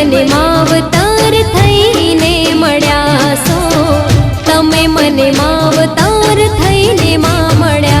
મને માવતાર થઈને મળ્યા સો તમે મને